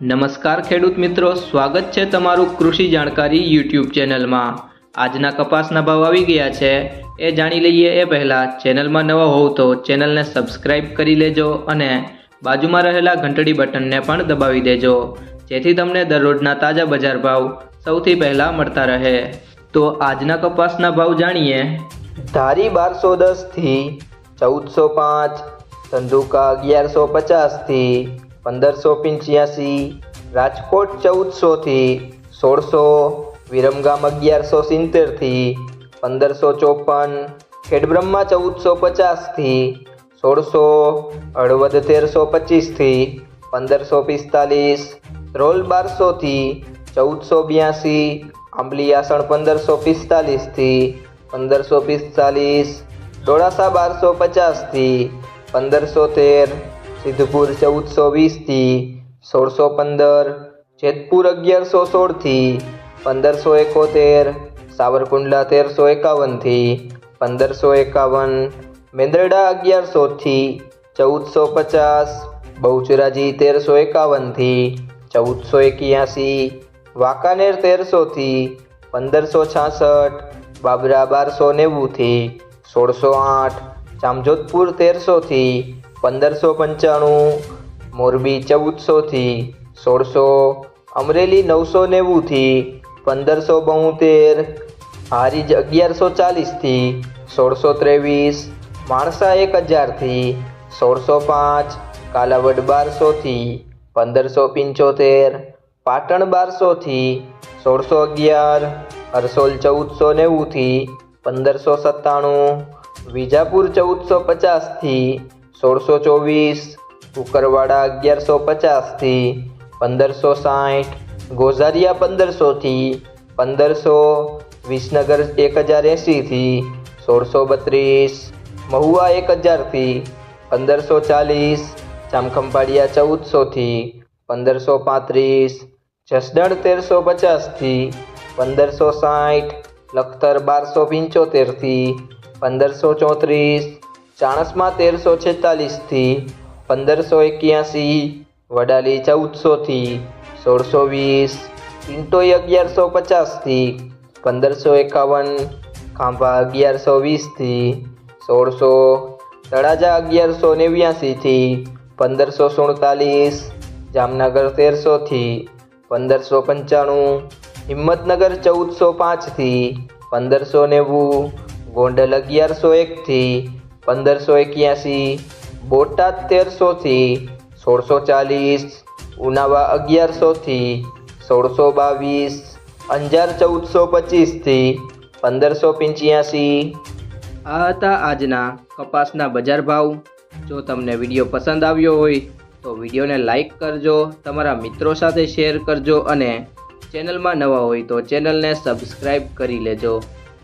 નમસ્કાર ખેડૂત મિત્રો, સ્વાગત છે તમારું કૃષિ જાણકારી યુટ્યુબ ચેનલમાં. આજના કપાસના ભાવ આવી ગયા છે. એ જાણી લઈએ એ પહેલાં, ચેનલમાં નવા હોવ તો ચેનલને સબસ્ક્રાઇબ કરી લેજો અને બાજુમાં રહેલા ઘંટડી બટનને પણ દબાવી દેજો. જેથી તમને દરરોજના તાજા બજાર ભાવ સૌથી પહેલાં મળતા રહે. તો આજના કપાસના ભાવ જાણીએ. ધારી બારસો દસથી ચૌદસો પાંચ, ધંધુકા અગિયારસો પચાસથી પંદરસો પંચ્યાસી, રાજકોટ ચૌદસોથી સોળસો, વિરમગામ અગિયારસો સિત્તેરથી પંદરસો ચોપન, ખેડબ્રહ્મા ચૌદસો પચાસથી સોળસો, હળવદ તેરસો પચીસથી પંદરસો પિસ્તાલીસ, ધ્રોલ બારસોથી ચૌદસો બ્યાસી આંબલીયાસણ પંદરસો પિસ્તાલીસથી પંદરસો પિસ્તાલીસ, ડોળાસા બારસો પચાસથી પંદરસો તેર સિદ્ધપુર ચૌદસો વીસથી સોળસો પંદર, જેતપુર અગિયારસો સોળથી પંદરસો એકોતેર, સાવરકુંડલા તેરસો એકાવનથી પંદરસો એકાવન, મેંદરડા અગિયારસોથી ચૌદસો પચાસ, બહુચરાજી તેરસો એકાવનથી ચૌદસો એક્યાસી, વાંકાનેર તેરસોથી પંદરસો છાસઠ, બાબરા બારસો નેવુંથી સોળસો આઠ, જામજોધપુર તેરસોથી પંદરસો પંચાણું, મોરબી ચૌદસોથી સોળસો, અમરેલી નવસો નેવુંથી પંદરસો બોતેર, હારીજ અગિયારસો ચાલીસથી સોળસો ત્રેવીસ, માણસા એક હજારથી સોળસો પાંચ, કાલાવડ બારસોથી પંદરસો પંચોતેર, પાટણ બારસોથી સોળસો અગિયાર હરસોલ ચૌદસો નેવુંથી પંદરસો સત્તાણું, વિજાપુર ચૌદસો પચાસથી સોળસો ચોવીસ કુકરવાડા અગિયારસો પચાસથી પંદરસો સાઠ ગોઝારિયા પંદરસોથી પંદરસો વિસનગર એક હજાર એંશીથી સોળસો બત્રીસ મહુવા એક હજારથી પંદરસો ચાલીસ જામખંભાળિયા ચૌદસોથી પંદરસો પાંત્રીસ જસદણ તેરસો પચાસથી પંદરસો સાઠ લખતર બારસો પંચોતેરથી પંદરસો ચોત્રીસ ચાણસમાં તેરસો છેતાલીસથી પંદરસો એક્યાસી, વડાલી ચૌદસોથી સોળસો વીસ પિન્ટોઈ અગિયારસો પચાસથી પંદરસો એકાવન, ખાંભા અગિયારસો વીસથી સોળસો, તળાજા અગિયારસો નેવ્યાસીથી પંદરસો સુડતાલીસ, જામનગર તેરસોથી પંદરસો પંચાણું, હિંમતનગર ચૌદસો પાંચથી પંદરસો નેવું, ગોંડલ અગિયારસો એકથી પંદરસો એક્યાસી, બોટાદ તેરસોથી સોળસો ચાલીસ, ઉનાવા અગિયારસોથી સોળસો બાવીસ, અંજાર ચૌદસો પચીસથી પંદરસો પંચ્યાસી. આ હતા આજના કપાસના બજાર ભાવ. જો તમને વીડિયો પસંદ આવ્યો હોય તો વિડીયોને લાઈક કરજો, તમારા મિત્રો સાથે શેર કરજો અને ચેનલમાં નવા હોય તો ચેનલને સબસ્ક્રાઈબ કરી લેજો.